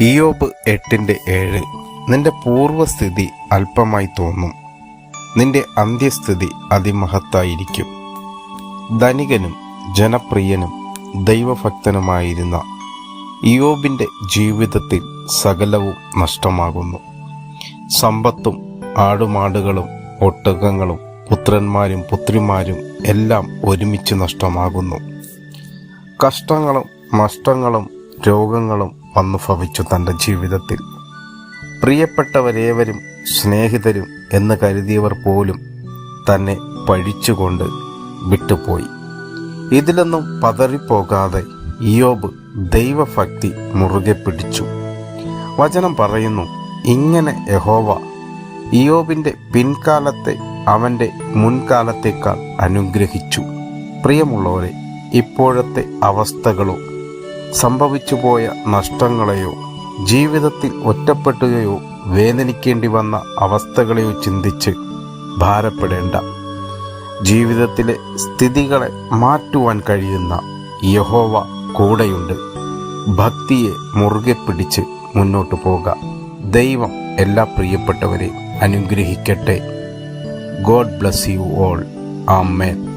ഇയോബ് എട്ടിന്റെ ഏഴ്. നിന്റെ പൂർവസ്ഥിതി അല്പമായി തോന്നും. നിന്റെ അന്ത്യസ്ഥിതി അതിമഹത്തായിരിക്കും. ധനികനും ജനപ്രിയനും ദൈവഭക്തനുമായിരുന്ന ഇയോബിന്റെ ജീവിതത്തിൽ സകലവും നഷ്ടമാകുന്നു. സമ്പത്തും ആടുമാടുകളും ഒട്ടകങ്ങളും പുത്രന്മാരും പുത്രിമാരും എല്ലാം ഒരുമിച്ച് നഷ്ടമാകുന്നു. കഷ്ടങ്ങളും നഷ്ടങ്ങളും രോഗങ്ങളും വന്നു ഭവിച്ചു തന്റെ ജീവിതത്തിൽ. പ്രിയപ്പെട്ടവരേവരും സ്നേഹിതരും എന്ന് കരുതിയവർ പോലും തന്നെ പഴിച്ചുകൊണ്ട് വിട്ടുപോയി. ഇതിലൊന്നും പതറിപ്പോകാതെ ഇയോബ് ദൈവഭക്തി മുറുകെ പിടിച്ചു. വചനം പറയുന്നു ഇങ്ങനെ യഹോവ ഇയോബിന്റെ പിൻകാലത്തെ അവന്റെ മുൻകാലത്തേക്കാൾ അനുഗ്രഹിച്ചു. പ്രിയമുള്ളവരെ ഇപ്പോഴത്തെ അവസ്ഥകളോ സംഭവിച്ചുപോയ നഷ്ടങ്ങളെയോ ജീവിതത്തിൽ ഒറ്റപ്പെട്ടുകയോ വേദനിക്കേണ്ടി വന്ന അവസ്ഥകളെയോ ചിന്തിച്ച് ഭാരപ്പെടേണ്ട. ജീവിതത്തിലെ സ്ഥിതികളെ മാറ്റുവാൻ കഴിയുന്ന യഹോവ കൂടെയുണ്ട്. ഭക്തിയെ മുറുകെ പിടിച്ച് മുന്നോട്ട് പോക. ദൈവം എല്ലാ പ്രിയപ്പെട്ടവരെയും അനുഗ്രഹിക്കട്ടെ. God bless you all. Amen.